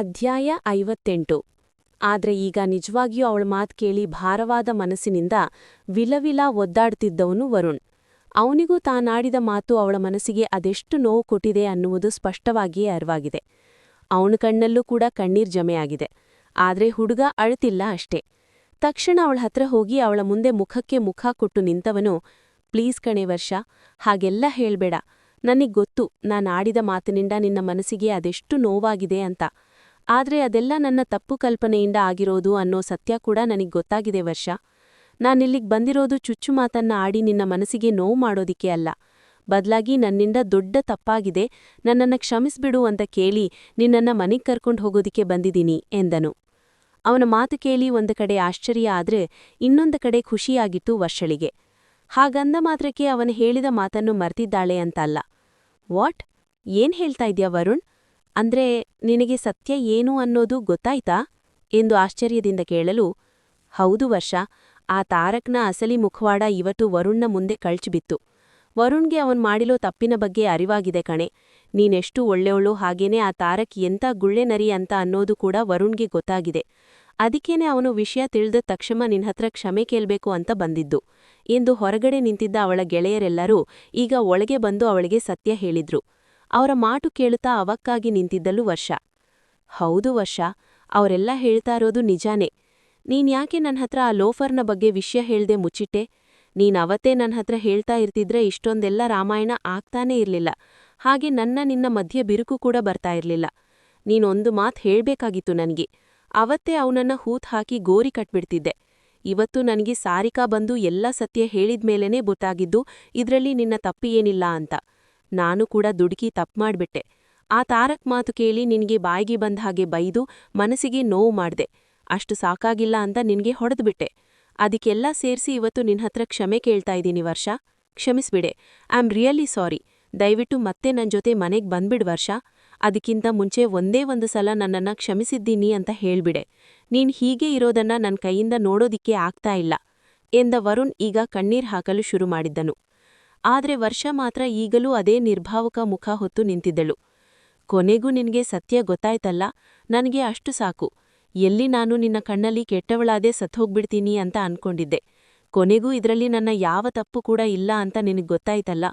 ಅಧ್ಯಾಯ ಐವತ್ತೆಂಟು. ಆದ್ರೆ ಈಗ ನಿಜವಾಗಿಯೂ ಅವಳ ಮಾತು ಕೇಳಿ ಭಾರವಾದ ಮನಸ್ಸಿನಿಂದ ವಿಲವಿಲ ಒದ್ದಾಡ್ತಿದ್ದವನು ವರುಣ್. ಅವನಿಗೂ ತಾನಾಡಿದ ಮಾತು ಅವಳ ಮನಸ್ಸಿಗೆ ಅದೆಷ್ಟು ನೋವು ಕೊಟ್ಟಿದೆ ಅನ್ನುವುದು ಸ್ಪಷ್ಟವಾಗಿಯೇ ಅರಿವಾಗಿದೆ. ಅವನ ಕಣ್ಣಲ್ಲೂ ಕೂಡ ಕಣ್ಣೀರ್ ಜಮೆಯಾಗಿದೆ. ಆದ್ರೆ ಹುಡುಗ ಅಳ್ತಿಲ್ಲ ಅಷ್ಟೇ. ತಕ್ಷಣ ಅವಳ ಹತ್ರ ಹೋಗಿ ಅವಳ ಮುಂದೆ ಮುಖಕ್ಕೆ ಮುಖ ಕೊಟ್ಟು ನಿಂತವನು, ಪ್ಲೀಸ್ ಕಣೆ ವರ್ಷ, ಹಾಗೆಲ್ಲ ಹೇಳ್ಬೇಡ. ನನಗ್ ಗೊತ್ತು ನಾನಾಡಿದ ಮಾತಿನಿಂದ ನಿನ್ನ ಮನಸ್ಸಿಗೆ ಅದೆಷ್ಟು ನೋವಾಗಿದೆ ಅಂತ. ಆದ್ರೆ ಅದೆಲ್ಲ ನನ್ನ ತಪ್ಪು ಕಲ್ಪನೆಯಿಂದ ಆಗಿರೋದು ಅನ್ನೋ ಸತ್ಯ ಕೂಡ ನನಗೆ ಗೊತ್ತಾಗಿದೆ ವರ್ಷ. ನಾನಿಲ್ಲಿಗ್ ಬಂದಿರೋದು ಚುಚ್ಚು ಮಾತನ್ನ ಆಡಿ ನಿನ್ನ ಮನಸ್ಸಿಗೆ ನೋವು ಮಾಡೋದಿಕ್ಕೆ ಅಲ್ಲ. ಬದಲಾಗಿ ನನ್ನಿಂದ ದೊಡ್ಡ ತಪ್ಪಾಗಿದೆ, ನನ್ನನ್ನ ಕ್ಷಮಿಸ್ಬಿಡು ಅಂತ ಕೇಳಿ ನಿನ್ನನ್ನ ಮನೆಗೆ ಕರ್ಕೊಂಡು ಹೋಗೋದಿಕ್ಕೆ ಬಂದಿದ್ದೀನಿ, ಎಂದನು. ಅವನ ಮಾತು ಕೇಳಿ ಒಂದು ಕಡೆ ಆಶ್ಚರ್ಯ ಆದ್ರೆ ಇನ್ನೊಂದು ಕಡೆ ಖುಷಿಯಾಗಿತ್ತು ವರ್ಷಳಿಗೆ. ಹಾಗಂದ ಮಾತ್ರಕ್ಕೆ ಅವನು ಹೇಳಿದ ಮಾತನ್ನು ಮರ್ತಿದ್ದಾಳೆ ಅಂತಲ್ಲ. ವಾಟ್? ಏನ್ ಹೇಳ್ತಾ ಇದ್ಯಾ ವರುಣ್? ಅಂದ್ರೆ ನಿನಗೆ ಸತ್ಯ ಏನು ಅನ್ನೋದು ಗೊತ್ತಾಯ್ತಾ? ಎಂದು ಆಶ್ಚರ್ಯದಿಂದ ಕೇಳಲು, ಹೌದು ವರ್ಷ, ಆ ತಾರಕ್ನ ಅಸಲಿ ಮುಖವಾಡ ಇವತ್ತು ವರುಣ್ನ ಮುಂದೆ ಕಳ್ಚಿಬಿತ್ತು. ವರುಣ್ಗೆ ಅವನ್ ಮಾಡಿಲೋ ತಪ್ಪಿನ ಬಗ್ಗೆ ಅರಿವಾಗಿದೆ ಕಣೆ. ನೀನೆಷ್ಟು ಒಳ್ಳೆಯವಳು ಹಾಗೇನೆ ಆ ತಾರಕ್ ಎಂತ ಗುಳ್ಳೆ ನರಿ ಅಂತ ಅನ್ನೋದು ಕೂಡ ವರುಣ್ಗೆ ಗೊತ್ತಾಗಿದೆ. ಅದಕ್ಕೇನೆ ಅವನು ವಿಷಯ ತಿಳಿದ ತಕ್ಷಣ ನಿನ್ಹತ್ರ ಕ್ಷಮೆ ಕೇಳಬೇಕು ಅಂತ ಬಂದಿದ್ದು. ಎಂದು ಹೊರಗಡೆ ನಿಂತಿದ್ದ ಅವಳ ಗೆಳೆಯರೆಲ್ಲರೂ ಈಗ ಒಳಗೆ ಬಂದು ಅವಳಿಗೆ ಸತ್ಯ ಹೇಳಿದ್ರು. ಅವರ ಮಾಟು ಕೇಳುತ್ತಾ ಅವಕ್ಕಾಗಿ ನಿಂತಿದ್ದಲು ವರ್ಷ. ಹೌದು ವರ್ಷ, ಅವರೆಲ್ಲ ಹೇಳ್ತಾ ಇರೋದು ನಿಜಾನೇ. ನೀನ್ಯಾಕೆ ನನ್ಹತ್ರ ನನ್ ಹತ್ರ ಆ ಲೋಫರ್ನ ಬಗ್ಗೆ ವಿಷಯ ಹೇಳ್ದೆ ಮುಚ್ಚಿಟ್ಟೆ? ನೀನ್ ಅವತ್ತೇ ನನ್ಹತ್ರ ಹೇಳ್ತಾ ಇರ್ತಿದ್ರೆ ಇಷ್ಟೊಂದೆಲ್ಲ ರಾಮಾಯಣ ಆಗ್ತಾನೇ ಇರ್ಲಿಲ್ಲ. ಹಾಗೆ ನನ್ನ ನಿನ್ನ ಮಧ್ಯೆ ಬಿರುಕು ಕೂಡ ಬರ್ತಾ ಇರ್ಲಿಲ್ಲ. ನೀನೊಂದು ಮಾತ್ ಹೇಳ್ಬೇಕಾಗಿತ್ತು ನನ್ಗೆ. ಅವತ್ತೇ ಅವನನ್ನ ಹೂತ್ ಹಾಕಿ ಗೋರಿ ಕಟ್ಬಿಡ್ತಿದ್ದೆ. ಇವತ್ತು ನನಗೆ ಸಾರಿಕಾ ಬಂದು ಎಲ್ಲ ಸತ್ಯ ಹೇಳಿದ್ಮೇಲೇನೇ ಗೊತ್ತಾಗಿದ್ದು, ಇದ್ರಲ್ಲಿ ನಿನ್ನ ತಪ್ಪಿ ಏನಿಲ್ಲ ಅಂತ. ನಾನು ಕೂಡ ದುಡುಕಿ ತಪ್ಪು ಮಾಡ್ಬಿಟ್ಟೆ. ಆ ತಾರಕ್ ಮಾತು ಕೇಳಿ ನಿನಗೆ ಬಾಯಿಗೆ ಬಂದ ಹಾಗೆ ಬೈದು ಮನಸ್ಸಿಗೆ ನೋವು ಮಾಡ್ದೆ. ಅಷ್ಟು ಸಾಕಾಗಿಲ್ಲ ಅಂತ ನಿನಗೆ ಹೊಡೆದ್ಬಿಟ್ಟೆ. ಅದಕ್ಕೆಲ್ಲ ಸೇರಿಸಿ ಇವತ್ತು ನಿನ್ನ ಹತ್ರ ಕ್ಷಮೆ ಕೇಳ್ತಾ ಇದ್ದೀನಿ Varsha. ಕ್ಷಮಿಸ್ಬಿಡೆ. I am really sorry. ದಯವಿಟ್ಟು ಮತ್ತೆ ನನ್ನ ಜೊತೆ ಮನೆಗೆ ಬಂದ್ಬಿಡ್ ವರ್ಷ. ಅದಕ್ಕಿಂತ ಮುಂಚೆ ಒಂದೇ ಒಂದು ಸಲ ನನ್ನನ್ನ ಕ್ಷಮಿಸಿದ್ದೀನಿ ಅಂತ ಹೇಳ್ಬಿಡೆ. ನೀನು ಹೀಗೆ ಇರೋದನ್ನ ನನ್ನ ಕೈಯಿಂದ ನೋಡೋದಿಕ್ಕೆ ಆಗ್ತಾ ಇಲ್ಲ. ಎಂದ ವರುಣ್ ಈಗ ಕಣ್ಣೀರ್ ಹಾಕಲು ಶುರು ಮಾಡಿದ್ದನು. ಆದ್ರೆ ವರ್ಷ ಮಾತ್ರ ಈಗಲೂ ಅದೇ ನಿರ್ಭಾವಕ ಮುಖ ಹೊತ್ತು ನಿಂತಿದ್ದಳು. ಕೊನೆಗೂ ನಿನಗೆ ಸತ್ಯ ಗೊತ್ತಾಯ್ತಲ್ಲ? ನನಗೆ ಅಷ್ಟು ಸಾಕು. ಎಲ್ಲಿ ನಾನು ನಿನ್ನ ಕಣ್ಣಲ್ಲಿ ಕೆಟ್ಟವಳಾದೆ ಸತ್ತೋಗ್ಬಿಡ್ತೀನಿ ಅಂತ ಅನ್ಕೊಂಡಿದ್ದೆ. ಕೊನೆಗೂ ಇದರಲ್ಲಿ ನನ್ನ ಯಾವ ತಪ್ಪು ಕೂಡ ಇಲ್ಲ ಅಂತ ನಿನಗೆ ಗೊತ್ತಾಯ್ತಲ್ಲ?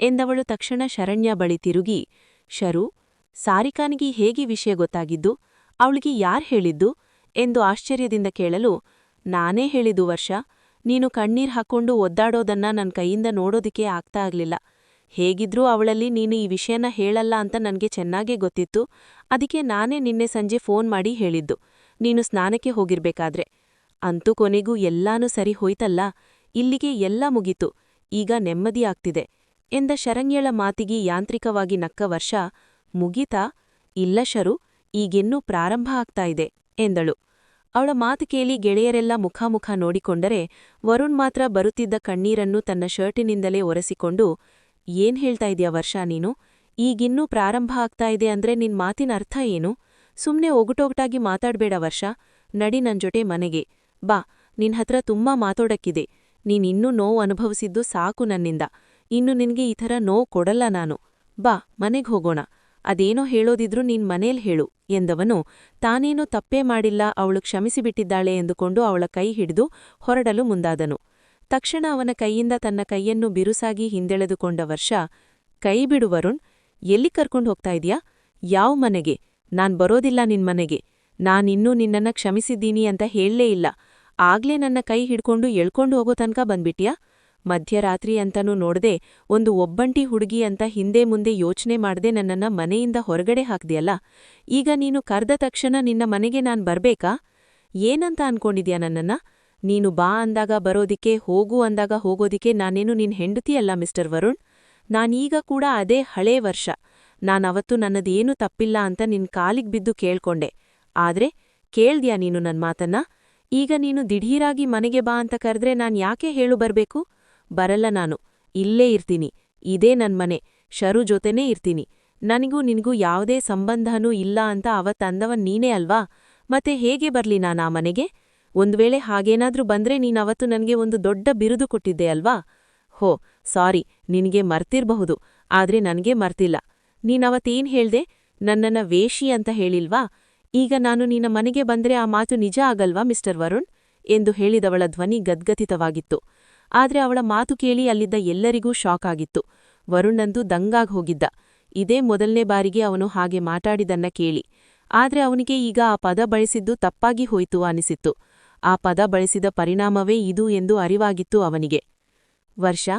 ಎಂದವಳು ತಕ್ಷಣ ಶರಣ್ಯ ಬಳಿ ತಿರುಗಿ, ಶರು, ಸಾರಿಕಾನಿಗೆ ಹೇಗೆ ವಿಷಯ ಗೊತ್ತಾಗಿದ್ದು? ಅವಳಿಗೆ ಯಾರ್ ಹೇಳಿದ್ದು? ಎಂದು ಆಶ್ಚರ್ಯದಿಂದ ಕೇಳಲು, ನಾನೇ ಹೇಳಿದು ವರ್ಷ. ನೀನು ಕಣ್ಣೀರ್ ಹಾಕೊಂಡು ಒದ್ದಾಡೋದನ್ನ ನನ್ ಕೈಯಿಂದ ನೋಡೋದಿಕ್ಕೆ ಆಗ್ತಾ ಆಗ್ಲಿಲ್ಲ. ಹೇಗಿದ್ರೂ ಅವಳಲ್ಲಿ ನೀನು ಈ ವಿಷಯನ ಹೇಳಲ್ಲ ಅಂತ ನನಗೆ ಚೆನ್ನಾಗೇ ಗೊತ್ತಿತ್ತು. ಅದಕ್ಕೆ ನಾನೇ ನಿನ್ನೆ ಸಂಜೆ ಫೋನ್ ಮಾಡಿ ಹೇಳಿದ್ದು. ನೀನು ಸ್ನಾನಕ್ಕೆ ಹೋಗಿರ್ಬೇಕಾದ್ರೆ. ಅಂತೂ ಕೊನೆಗೂ ಎಲ್ಲಾನು ಸರಿ ಹೋಯ್ತಲ್ಲ? ಇಲ್ಲಿಗೆ ಎಲ್ಲ ಮುಗಿತು. ಈಗ ನೆಮ್ಮದಿ ಆಗ್ತಿದೆ. ಎಂದ ಶರಂಗ್ಯಳ ಮಾತಿಗೆ ಯಾಂತ್ರಿಕವಾಗಿ ನಕ್ಕ ವರ್ಷ, ಮುಗೀತಾ? ಇಲ್ಲ ಶರು, ಈಗೆನ್ನೂ ಪ್ರಾರಂಭ ಆಗ್ತಾ ಇದೆ, ಎಂದಳು. ಅವಳ ಮಾತು ಕೇಳಿ ಗೆಳೆಯರೆಲ್ಲ ಮುಖಾಮುಖ ನೋಡಿಕೊಂಡರೆ ವರುಣ್ ಮಾತ್ರ ಬರುತ್ತಿದ್ದ ಕಣ್ಣೀರನ್ನು ತನ್ನ ಶರ್ಟಿನಿಂದಲೇ ಒರೆಸಿಕೊಂಡು, ಏನ್ ಹೇಳ್ತಾ ಇದೆಯಾ ವರ್ಷ ನೀನು? ಈಗಿನ್ನೂ ಪ್ರಾರಂಭ ಆಗ್ತಾ ಇದೆ ಅಂದ್ರೆ ನಿನ್ ಮಾತಿನ ಅರ್ಥ ಏನು? ಸುಮ್ನೆ ಒಗುಟೊಗಟಾಗಿ ಮಾತಾಡ್ಬೇಡ ವರ್ಷ, ನಡಿ ನನ್ ಜೊತೆ ಮನೆಗೆ. ಬಾ, ನಿನ್ ಹತ್ರ ತುಂಬಾ ಮಾತೋಡಕ್ಕಿದೆ. ನೀನಿನ್ನೂ ನೋವು ಅನುಭವಿಸಿದ್ದು ಸಾಕು ನನ್ನಿಂದ. ಇನ್ನು ನಿನ್ಗೆ ಈ ಥರ ನೋವು ಕೊಡಲ್ಲ ನಾನು. ಬಾ, ಮನೆಗ್ ಹೋಗೋಣ. ಅದೇನೋ ಹೇಳೋದಿದ್ರು ನೀನ್ ಮನೇಲ್ ಹೇಳು ಎಂದವನು, ತಾನೇನು ತಪ್ಪೇ ಮಾಡಿಲ್ಲ, ಅವಳು ಕ್ಷಮಿಸಿಬಿಟ್ಟಿದ್ದಾಳೆ ಎಂದುಕೊಂಡು ಅವಳ ಕೈ ಹಿಡಿದು ಹೊರಡಲು ಮುಂದಾದನು. ತಕ್ಷಣ ಅವನ ಕೈಯಿಂದ ತನ್ನ ಕೈಯನ್ನು ಬಿರುಸಾಗಿ ಹಿಂದೆಳೆದುಕೊಂಡ ವರ್ಷ, ಕೈ ಬಿಡು ವರುಣ್, ಎಲ್ಲಿ ಕರ್ಕೊಂಡು ಹೋಗ್ತಾ ಇದೀಯಾ? ಯಾವ ಮನೆಗೆ? ನಾನ್ ಬರೋದಿಲ್ಲ ನಿನ್ ಮನೆಗೆ. ನಾನಿನ್ನೂ ನಿನ್ನನ್ನ ಕ್ಷಮಿಸಿದ್ದೀನಿ ಅಂತ ಹೇಳಲೇ ಇಲ್ಲ. ಆಗ್ಲೇ ನನ್ನ ಕೈ ಹಿಡ್ಕೊಂಡು ಎಳ್ಕೊಂಡು ಹೋಗೋ ತನಕ ಬಂದ್ಬಿಟ್ಯಾ? ಮಧ್ಯರಾತ್ರಿ ಅಂತನೂ ನೋಡ್ದೆ, ಒಂದು ಒಬ್ಬಂಟಿ ಹುಡುಗಿ ಅಂತ ಹಿಂದೆ ಮುಂದೆ ಯೋಚನೆ ಮಾಡ್ದೆ ನನ್ನನ್ನ ಮನೆಯಿಂದ ಹೊರಗಡೆ ಹಾಕ್ದಿಯಲ್ಲ, ಈಗ ನೀನು ಕರ್ದ ತಕ್ಷಣ ನಿನ್ನ ಮನೆಗೆ ನಾನ್ ಬರ್ಬೇಕಾ? ಏನಂತ ಅನ್ಕೊಂಡಿದ್ಯಾ ನನ್ನನ್ನ? ನೀನು ಬಾ ಅಂದಾಗ ಬರೋದಿಕ್ಕೆ, ಹೋಗು ಅಂದಾಗ ಹೋಗೋದಿಕ್ಕೆ ನಾನೇನು ನಿನ್ ಹೆಂಡತಿಯಲ್ಲ ಮಿಸ್ಟರ್ ವರುಣ್? ನಾನೀಗ ಕೂಡ ಅದೇ ಹಳೇ ವರ್ಷ, ನಾನವತ್ತು ನನ್ನದೇನು ತಪ್ಪಿಲ್ಲ ಅಂತ ನಿನ್ ಕಾಲಿಗ್ ಬಿದ್ದು ಕೇಳ್ಕೊಂಡೆ. ಆದ್ರೆ, ಕೇಳ್ದ್ಯಾ ನೀನು ನನ್ ಮಾತನ್ನ? ಈಗ ನೀನು ದಿಢೀರಾಗಿ ಮನೆಗೆ ಬಾ ಅಂತ ಕರೆದ್ರೆ ನಾನ್ ಯಾಕೆ ಹೇಳು ಬರ್ಬೇಕು? ಬರಲ್ಲ ನಾನು. ಇಲ್ಲೇ ಇರ್ತೀನಿ. ಇದೇ ನನ್ ಮನೆ. ಶರು ಜೊತೆನೇ ಇರ್ತೀನಿ. ನನಗೂ ನಿನಗೂ ಯಾವುದೇ ಸಂಬಂಧನೂ ಇಲ್ಲ ಅಂತ ಅವತ್ತಂದವ ನೀನೇ ಅಲ್ವಾ? ಮತ್ತೆ ಹೇಗೆ ಬರ್ಲಿ ನಾನು ಆ ಮನೆಗೆ? ಒಂದ್ವೇಳೆ ಹಾಗೇನಾದ್ರೂ ಬಂದ್ರೆ ನೀನವತ್ತು ನನಗೆ ಒಂದು ದೊಡ್ಡ ಬಿರುದು ಕೊಟ್ಟಿದ್ದೆ ಅಲ್ವಾ? ಹೋ, ಸಾರಿ. ನಿನಗೆ ಮರ್ತಿರ್ಬಹುದು. ಆದ್ರೆ ನನಗೆ ಮರ್ತಿಲ್ಲ. ನೀನವತ್ತೇನ್ ಹೇಳ್ದೆ? ನನ್ನನ್ನ ವೇಷಿ ಅಂತ ಹೇಳಿಲ್ವಾ? ಈಗ ನಾನು ನಿನ್ನ ಮನೆಗೆ ಬಂದ್ರೆ ಆ ಮಾತು ನಿಜ ಆಗಲ್ವಾ, ಮಿಸ್ಟರ್ ವರುಣ್? ಎಂದು ಹೇಳಿದವಳ ಧ್ವನಿ ಗದ್ಗತಿತವಾಗಿತ್ತು. ಆದ್ರೆ ಅವಳ ಮಾತು ಕೇಳಿ ಅಲ್ಲಿದ್ದ ಎಲ್ಲರಿಗೂ ಶಾಕ್ ಆಗಿತ್ತು. ವರುಣಂದು ದಂಗಾಗ್ ಹೋಗಿದ್ದ. ಇದೇ ಮೊದಲನೇ ಬಾರಿಗೆ ಅವನು ಹಾಗೆ ಮಾತಾಡಿದನ್ನ ಕೇಳಿ. ಆದ್ರೆ ಅವನಿಗೆ ಈಗ ಆ ಪದ ಬಳಸಿದ್ದು ತಪ್ಪಾಗಿ ಹೋಯಿತು ಅನಿಸಿತ್ತು. ಆ ಪದ ಬಳಸಿದ ಪರಿಣಾಮವೇ ಇದು ಎಂದು ಅರಿವಾಗಿತ್ತು ಅವನಿಗೆ. ವರ್ಷ,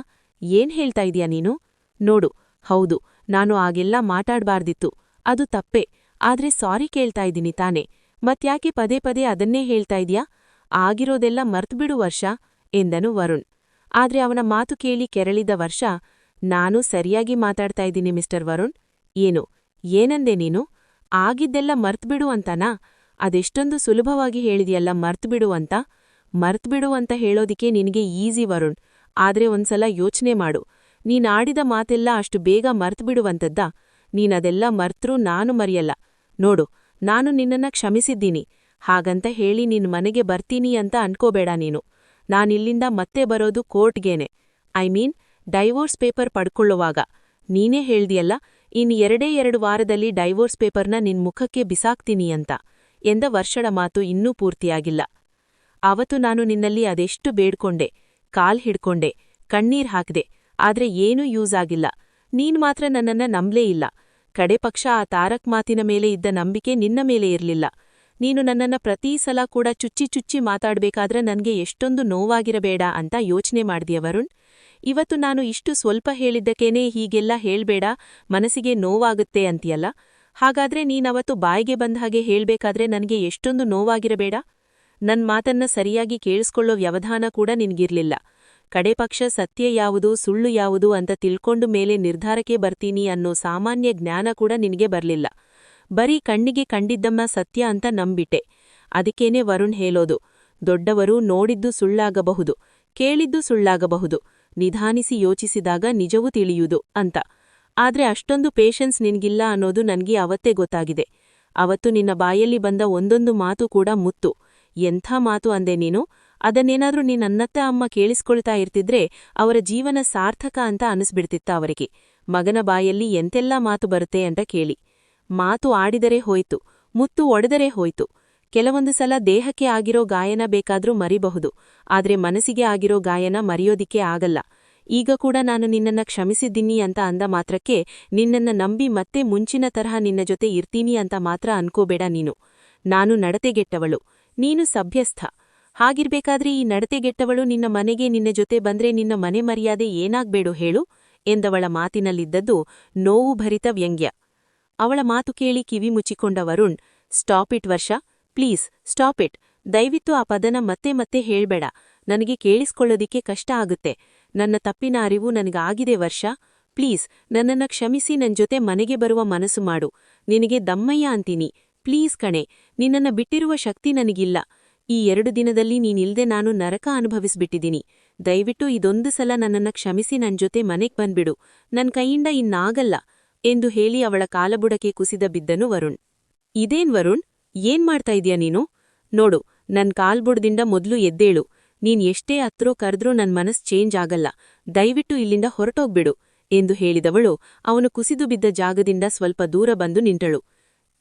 ಏನ್ ಹೇಳ್ತಾ ಇದೀಯ ನೀನು? ನೋಡು, ಹೌದು, ನಾನು ಆಗೆಲ್ಲ ಮಾತಾಡ್ಬಾರ್ದಿತ್ತು. ಅದು ತಪ್ಪೆ. ಆದ್ರೆ ಸಾರಿ ಕೇಳ್ತಾ ಇದ್ದೀನಿ ತಾನೆ. ಮತ್ಯಾಕೆ ಪದೇ ಪದೇ ಅದನ್ನೇ ಹೇಳ್ತಾ ಇದೀಯಾ? ಆಗಿರೋದೆಲ್ಲ ಮರ್ತ್ಬಿಡು ವರ್ಷ, ಎಂದನು ವರುಣ್. ಆದ್ರೆ ಅವನ ಮಾತು ಕೇಳಿ ಕೆರಳಿದ ವರ್ಷ ನಾನು ಸರಿಯಾಗಿ ಮಾತಾಡ್ತಾ ಇದ್ದೀನಿ ಮಿಸ್ಟರ್ ವರುಣ್. ಏನು, ಏನಂದೆ ನೀನು? ಆಗಿದ್ದೆಲ್ಲ ಮರ್ತ್ಬಿಡು ಅಂತನಾ? ಅದೆಷ್ಟೊಂದು ಸುಲಭವಾಗಿ ಹೇಳಿದೆಯಲ್ಲ ಮರ್ತ್ಬಿಡು ಅಂತ? ಮರ್ತ್ಬಿಡು ಅಂತ ಹೇಳೋದಿಕ್ಕೆ ನಿನಗೆ ಈಸಿ ವರುಣ್. ಆದ್ರೆ ಒಂದ್ಸಲ ಯೋಚನೆ ಮಾಡು. ನೀನಾಡಿದ ಮಾತೆಲ್ಲ ಅಷ್ಟು ಬೇಗ ಮರ್ತ್ಬಿಡುವಂಥದ್ದ? ನೀನದೆಲ್ಲ ಮರ್ತ್ರೂ ನಾನು ಮರೆಯಲ್ಲ. ನೋಡು, ನಾನು ನಿನ್ನನ್ನ ಕ್ಷಮಿಸಿದ್ದೀನಿ. ಹಾಗಂತ ಹೇಳಿ ನಿನ್ ಮನೆಗೆ ಬರ್ತೀನಿ ಅಂತ ಅನ್ಕೋಬೇಡ ನೀನು. ನಾನಿಲ್ಲಿಂದ ಮತ್ತೆ ಬರೋದು ಕೋರ್ಟ್ಗೇನೆ. ಐ ಮೀನ್, ಡೈವೋರ್ಸ್ ಪೇಪರ್ ಪಡ್ಕೊಳ್ಳುವಾಗ. ನೀನೇ ಹೇಳ್ದಿಯಲ್ಲ, ಇನ್ ಎರಡೇ ಎರಡು ವಾರದಲ್ಲಿ ಡೈವೋರ್ಸ್ ಪೇಪರ್ನ ನಿನ್ ಮುಖಕ್ಕೆ ಬಿಸಾಕ್ತೀನಿ ಅಂತ. ಎಂದ ವರ್ಷಳ ಮಾತು ಇನ್ನೂ ಪೂರ್ತಿಯಾಗಿಲ್ಲ. ಅವತ್ತು ನಾನು ನಿನ್ನಲ್ಲಿ ಅದೆಷ್ಟು ಬೇಡ್ಕೊಂಡೆ, ಕಾಲ್ ಹಿಡ್ಕೊಂಡೆ, ಕಣ್ಣೀರ್ ಹಾಕ್ದೆ, ಆದ್ರೆ ಏನೂ ಯೂಸ್ ಆಗಿಲ್ಲ. ನೀನ್ ಮಾತ್ರ ನನ್ನನ್ನ ನಂಬ್ಲೇ ಇಲ್ಲ. ಕಡೆ ಪಕ್ಷ ಆ ತಾರಕ್ ಮಾತಿನ ಮೇಲೆ ಇದ್ದ ನಂಬಿಕೆ ನಿನ್ನ ಮೇಲೆ ಇರ್ಲಿಲ್ಲ. ನೀನು ನನ್ನನ್ನ ಪ್ರತೀ ಸಲ ಕೂಡ ಚುಚ್ಚಿ ಚುಚ್ಚಿ ಮಾತಾಡ್ಬೇಕಾದ್ರೆ ನನಗೆ ಎಷ್ಟೊಂದು ನೋವಾಗಿರಬೇಡ ಅಂತ ಯೋಚನೆ ಮಾಡಿದೆಯ ವರುಣ್. ಇವತ್ತು ನಾನು ಇಷ್ಟು ಸ್ವಲ್ಪ ಹೇಳಿದ್ದಕ್ಕೇನೆ ಹೀಗೆಲ್ಲ ಹೇಳ್ಬೇಡ, ಮನಸ್ಸಿಗೆ ನೋವಾಗುತ್ತೆ ಅಂತೀಯಲ್ಲ? ಹಾಗಾದ್ರೆ ನೀನವತ್ತು ಬಾಯಿಗೆ ಬಂದ ಹಾಗೆ ಹೇಳ್ಬೇಕಾದ್ರೆ ನನಗೆ ಎಷ್ಟೊಂದು ನೋವಾಗಿರಬೇಡ? ನನ್ ಮಾತನ್ನ ಸರಿಯಾಗಿ ಕೇಳಿಸ್ಕೊಳ್ಳೋ ವ್ಯವಧಾನ ಕೂಡ ನಿನ್ಗಿರ್ಲಿಲ್ಲ. ಕಡೆ ಪಕ್ಷ ಸತ್ಯ ಯಾವುದು, ಸುಳ್ಳು ಯಾವುದು ಅಂತ ತಿಳ್ಕೊಂಡು ಮೇಲೆ ನಿರ್ಧಾರಕ್ಕೆ ಬರ್ತೀನಿ ಅನ್ನೋ ಸಾಮಾನ್ಯ ಜ್ಞಾನ ಕೂಡ ನಿನಗೆ ಬರ್ಲಿಲ್ಲ. ಬರೀ ಕಣ್ಣಿಗೆ ಕಂಡಿದ್ದಮ್ಮ ಸತ್ಯ ಅಂತ ನಂಬಿಟ್ಟೆ. ಅದಕ್ಕೇನೆ ವರುಣ್ ಹೇಳೋದು, ದೊಡ್ಡವರು ನೋಡಿದ್ದು ಸುಳ್ಳಾಗಬಹುದು, ಕೇಳಿದ್ದು ಸುಳ್ಳಾಗಬಹುದು, ನಿಧಾನಿಸಿ ಯೋಚಿಸಿದಾಗ ನಿಜವೂ ತಿಳಿಯುವುದು ಅಂತ. ಆದ್ರೆ ಅಷ್ಟೊಂದು ಪೇಷನ್ಸ್ ನಿನ್ಗಿಲ್ಲ ಅನ್ನೋದು ನನ್ಗೆ ಅವತ್ತೇ ಗೊತ್ತಾಗಿದೆ. ಅವತ್ತು ನಿನ್ನ ಬಾಯಲ್ಲಿ ಬಂದ ಒಂದೊಂದು ಮಾತು ಕೂಡ ಮುತ್ತು. ಎಂಥ ಮಾತು ಅಂದೆ ನೀನು? ಅದನ್ನೇನಾದ್ರೂ ನಿನ್ನತ್ತ ಅಮ್ಮ ಕೇಳಿಸ್ಕೊಳ್ತಾ ಇರ್ತಿದ್ರೆ ಅವರ ಜೀವನ ಸಾರ್ಥಕ ಅಂತ ಅನಿಸ್ಬಿಡ್ತಿತ್ತ ಅವರಿಗೆ. ಮಗನ ಬಾಯಲ್ಲಿ ಎಂತೆಲ್ಲಾ ಮಾತು ಬರುತ್ತೆ ಅಂತ ಕೇಳಿ. ಮಾತು ಆಡಿದರೆ ಹೋಯ್ತು, ಮುತ್ತು ಒಡೆದರೆ ಹೋಯ್ತು. ಕೆಲವೊಂದು ಸಲ ದೇಹಕ್ಕೆ ಆಗಿರೋ ಗಾಯನ ಬೇಕಾದ್ರೂ ಮರಿಬಹುದು, ಆದ್ರೆ ಮನಸ್ಸಿಗೆ ಆಗಿರೋ ಗಾಯನ ಮರೆಯೋದಿಕ್ಕೆ ಆಗಲ್ಲ. ಈಗ ಕೂಡ ನಾನು ನಿನ್ನನ್ನ ಕ್ಷಮಿಸಿದ್ದೀನಿ ಅಂತ ಅಂದ ಮಾತ್ರಕ್ಕೆ ನಿನ್ನನ್ನ ನಂಬಿ ಮತ್ತೆ ಮುಂಚಿನ ತರಹ ನಿನ್ನ ಜೊತೆ ಇರ್ತೀನಿ ಅಂತ ಮಾತ್ರ ಅನ್ಕೋಬೇಡ ನೀನು. ನಾನು ನಡತೆಗೆಟ್ಟವಳು, ನೀನು ಸಭ್ಯಸ್ಥ. ಹಾಗಿರ್ಬೇಕಾದ್ರೆ ಈ ನಡತೆಗೆಟ್ಟವಳು ನಿನ್ನ ಮನೆಗೆ ನಿನ್ನ ಜೊತೆ ಬಂದ್ರೆ ನಿನ್ನ ಮನೆ ಮರ್ಯಾದೆ ಏನಾಗ್ಬೇಡು ಹೇಳು, ಎಂದವಳ ಮಾತಿನಲ್ಲಿದ್ದದ್ದು ನೋವು ಭರಿತ ವ್ಯಂಗ್ಯ. ಅವಳ ಮಾತು ಕೇಳಿ ಕಿವಿ ಮುಚ್ಚಿಕೊಂಡ Varun, stop it Varsha, please, stop it. ದಯವಿತ್ತು ಆ ಪದನ ಮತ್ತೆ ಮತ್ತೆ ಹೇಳ್ಬೇಡ. ನನಗೆ ಕೇಳಿಸ್ಕೊಳ್ಳೋದಿಕ್ಕೆ ಕಷ್ಟ ಆಗುತ್ತೆ. ನನ್ನ ತಪ್ಪಿನ ಅರಿವು ನನಗಾಗಿದೆ ವರ್ಷ. ಪ್ಲೀಸ್, ನನ್ನನ್ನ ಕ್ಷಮಿಸಿ ನನ್ನ ಜೊತೆ ಮನೆಗೆ ಬರುವ ಮನಸ್ಸು ಮಾಡು. ನಿನಗೆ ದಮ್ಮಯ್ಯ ಅಂತೀನಿ. ಪ್ಲೀಸ್ ಕಣೆ, ನಿನ್ನನ್ನ ಬಿಟ್ಟಿರುವ ಶಕ್ತಿ ನನಗಿಲ್ಲ. ಈ ಎರಡು ದಿನದಲ್ಲಿ ನೀನಿಲ್ದೆ ನಾನು ನರಕ ಅನುಭವಿಸ್ಬಿಟ್ಟಿದ್ದೀನಿ. ದಯವಿಟ್ಟು ಇದೊಂದು ಸಲ ನನ್ನನ್ನ ಕ್ಷಮಿಸಿ ನನ್ನ ಜೊತೆ ಮನೆಗ್ ಬಂದ್ಬಿಡು. ನನ್ ಕೈಯಿಂದ ಇನ್ನಾಗಲ್ಲ. ಎಂದು ಹೇಳಿ ಅವಳ ಕಾಲಬುಡಕ್ಕೆ ಕುಸಿದ ಬಿದ್ದನು ವರುಣ್. ಇದೇನ್ ವರುಣ್, ಏನ್ ಮಾಡ್ತಾ ಇದೀಯ ನೀನು? ನೋಡು, ನನ್ ಕಾಲ್ಬುಡದಿಂದ ಮೊದ್ಲು ಎದ್ದೇಳು. ನೀನ್ ಎಷ್ಟೇ ಹತ್ರೋ ಕರೆದ್ರೂ ನನ್ ಮನಸ್ ಚೇಂಜ್ ಆಗಲ್ಲ. ದಯವಿಟ್ಟು ಇಲ್ಲಿಂದ ಹೊರಟೋಗ್ಬಿಡು ಎಂದು ಹೇಳಿದವಳು. ಅವನು ಕುಸಿದು ಬಿದ್ದ ಜಾಗದಿಂದ ಸ್ವಲ್ಪ ದೂರ ಬಂದು ನಿಂತಳು.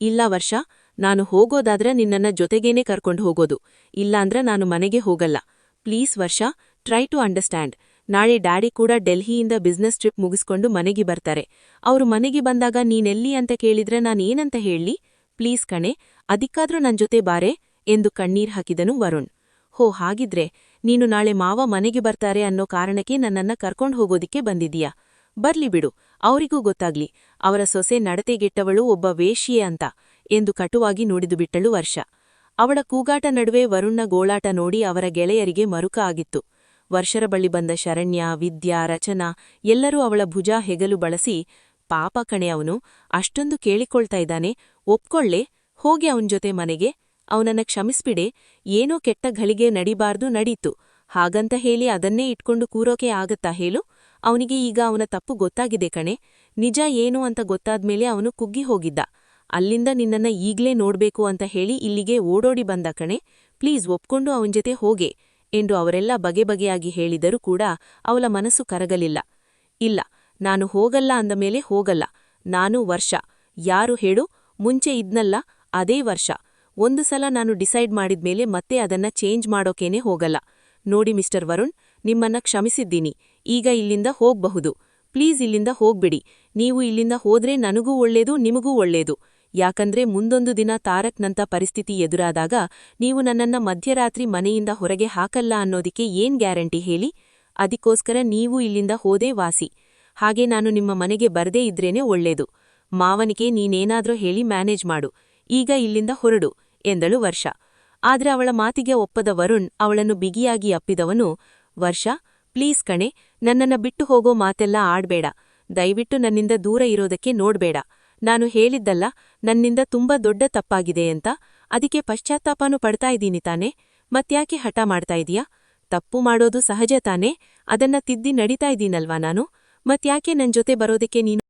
ಇಲ್ಲ ವರ್ಷ, ನಾನು ಹೋಗೋದಾದ್ರೆ ನಿನ್ನನ್ನ ಜೊತೆಗೇನೆ ಕರ್ಕೊಂಡು ಹೋಗೋದು. ಇಲ್ಲಾಂದ್ರ ನಾನು ಮನೆಗೆ ಹೋಗಲ್ಲ. Please Varsha, try to understand. ನಾಳೆ ಡ್ಯಾಡಿ ಕೂಡ ಡೆಲ್ಹಿಯಿಂದ ಬಿಸ್ನೆಸ್ ಟ್ರಿಪ್ ಮುಗಿಸ್ಕೊಂಡು ಮನೆಗೆ ಬರ್ತಾರೆ. ಅವರು ಮನೆಗೆ ಬಂದಾಗ ನೀನೆಲ್ಲಿ ಅಂತ ಕೇಳಿದ್ರೆ ನಾನೇನಂತ ಹೇಳಿ? ಪ್ಲೀಸ್ ಕಣೆ, ಅದಕ್ಕಾದ್ರೂ ನನ್ ಜೊತೆ ಬಾರೆ, ಎಂದು ಕಣ್ಣೀರ್ ಹಾಕಿದನು ವರುಣ್. ಹೋ, ಹಾಗಿದ್ರೆ ನೀನು ನಾಳೆ ಮಾವ ಮನೆಗೆ ಬರ್ತಾರೆ ಅನ್ನೋ ಕಾರಣಕ್ಕೆ ನನ್ನನ್ನ ಕರ್ಕೊಂಡ್ ಹೋಗೋದಿಕ್ಕೆ ಬಂದಿದೀಯ ಬರ್ಲಿ ಬಿಡು, ಅವರಿಗೂ ಗೊತ್ತಾಗ್ಲಿ. ಅವರ ಸೊಸೆ ನಡತೆಗೆಟ್ಟವಳು ಒಬ್ಬ ವೇಶ್ಯೆ ಅಂತ, ಎಂದು ಕಟುವಾಗಿ ನುಡಿದು ಬಿಟ್ಟಳು ವರ್ಷ. ಅವಳ ಕೂಗಾಟ ನಡುವೆ ವರುಣ್ನ ಗೋಳಾಟ ನೋಡಿ ಅವರ ಗೆಳೆಯರಿಗೆ ಮರುಕ ಆಗಿತ್ತು. ವರ್ಷರ ಬಳಿ ಬಂದ ಶರಣ್ಯ, ವಿದ್ಯಾ, ರಚನಾ ಎಲ್ಲರೂ ಅವಳ ಭುಜ ಹೆಗಲು ಬಳಸಿ, ಪಾಪ ಕಣೆ ಅವನು, ಅಷ್ಟೊಂದು ಕೇಳಿಕೊಳ್ತಾ ಇದ್ದಾನೆ, ಒಪ್ಕೊಳ್ಳೆ, ಹೋಗಿ ಅವನ್ ಜೊತೆ ಮನೆಗೆ, ಅವನನ್ನ ಕ್ಷಮಿಸ್ಬಿಡೆ, ಏನೋ ಕೆಟ್ಟ ಘಳಿಗೆ ನಡಿಬಾರ್ದು, ನಡೀತು, ಹಾಗಂತ ಹೇಳಿ ಅದನ್ನೇ ಇಟ್ಕೊಂಡು ಕೂರೋಕೆ ಆಗತ್ತಾ ಹೇಳು, ಅವನಿಗೆ ಈಗ ಅವನ ತಪ್ಪು ಗೊತ್ತಾಗಿದೆ ಕಣೆ, ನಿಜ ಏನು ಅಂತ ಗೊತ್ತಾದ್ಮೇಲೆ ಅವನು ಕುಗ್ಗಿ ಹೋಗಿದ್ದ, ಅಲ್ಲಿಂದ ನಿನ್ನನ್ನ ಈಗ್ಲೇ ನೋಡ್ಬೇಕು ಅಂತ ಹೇಳಿ ಇಲ್ಲಿಗೆ ಓಡೋಡಿ ಬಂದ ಕಣೆ, ಪ್ಲೀಸ್ ಒಪ್ಕೊಂಡು ಅವನ್ ಜೊತೆ ಹೋಗೆ ಎಂದು ಅವರೆಲ್ಲ ಬಗೆ ಬಗೆಯಾಗಿ ಹೇಳಿದರೂ ಕೂಡ ಅವಳ ಮನಸ್ಸು ಕರಗಲಿಲ್ಲ. ಇಲ್ಲ, ನಾನು ಹೋಗಲ್ಲ ಅಂದ ಮೇಲೆ ಹೋಗಲ್ಲ. ನಾನು ವರ್ಷ. ಯಾರು ಹೇಳು? ಮುಂಚೆ ಇದ್ನಲ್ಲ, ಅದೇ ವರ್ಷ. ಒಂದು ಸಲ ನಾನು ಡಿಸೈಡ್ ಮಾಡಿದ್ಮೇಲೆ ಮತ್ತೆ ಅದನ್ನ ಚೇಂಜ್ ಮಾಡೋಕೇನೆ ಹೋಗಲ್ಲ. ನೋಡಿ ಮಿಸ್ಟರ್ ವರುಣ್, ನಿಮ್ಮನ್ನ ಕ್ಷಮಿಸಿದ್ದೀನಿ. ಈಗ ಇಲ್ಲಿಂದ ಹೋಗ್ಬಹುದು. ಪ್ಲೀಸ್ ಇಲ್ಲಿಂದ ಹೋಗ್ಬಿಡಿ. ನೀವು ಇಲ್ಲಿಂದ ಹೋದ್ರೆ ನನಗೂ ಒಳ್ಳೇದು, ನಿಮಗೂ ಒಳ್ಳೇದು. ಯಾಕಂದ್ರೆ ಮುಂದೊಂದು ದಿನ ತಾರಕ್ನಂಥ ಪರಿಸ್ಥಿತಿ ಎದುರಾದಾಗ ನೀವು ನನ್ನನ್ನ ಮಧ್ಯರಾತ್ರಿ ಮನೆಯಿಂದ ಹೊರಗೆ ಹಾಕಲ್ಲ ಅನ್ನೋದಿಕ್ಕೆ ಏನ್ ಗ್ಯಾರಂಟಿ ಹೇಳಿ? ಅದಕ್ಕೋಸ್ಕರ ನೀವು ಇಲ್ಲಿಂದ ಹೋದೇ ವಾಸಿ. ಹಾಗೆ ನಾನು ನಿಮ್ಮ ಮನೆಗೆ ಬರದೇ ಇದ್ರೇನೆ ಒಳ್ಳೇದು. ಮಾವನಿಗೆ ನೀನೇನಾದ್ರೂ ಹೇಳಿ ಮ್ಯಾನೇಜ್ ಮಾಡು. ಈಗ ಇಲ್ಲಿಂದ ಹೊರಡು, ಎಂದಳು ವರ್ಷ. ಆದ್ರೆ ಅವಳ ಮಾತಿಗೆ ಒಪ್ಪದ ವರುಣ್ ಅವಳನ್ನು ಬಿಗಿಯಾಗಿ ಅಪ್ಪಿದವನು, ವರ್ಷ, ಪ್ಲೀಸ್ ಕಣೆ, ನನ್ನನ್ನ ಬಿಟ್ಟು ಹೋಗೋ ಮಾತೆಲ್ಲ ಆಡ್ಬೇಡ. ದಯವಿಟ್ಟು ನನ್ನಿಂದ ದೂರ ಇರೋದಕ್ಕೆ ನೋಡ್ಬೇಡ. ನಾನು ಹೇಳಿದ್ದಲ್ಲ, ನನ್ನಿಂದ ತುಂಬಾ ದೊಡ್ಡ ತಪ್ಪಾಗಿದೆ ಅಂತ. ಅದಕ್ಕೆ ಪಶ್ಚಾತ್ತಾಪನೂ ಪಡ್ತಾ ಇದ್ದೀನಿ ತಾನೆ. ಮತ್ಯಾಕೆ ಹಠ ಮಾಡ್ತಾ ಇದೀಯಾ? ತಪ್ಪು ಮಾಡೋದು ಸಹಜ ತಾನೇ. ಅದನ್ನ ತಿದ್ದಿ ನಡೀತಾ ಇದ್ದೀನಲ್ವಾ ನಾನು? ಮತ್ಯಾಕೆ ನನ್ ಜೊತೆ ಬರೋದಕ್ಕೆ ನೀನು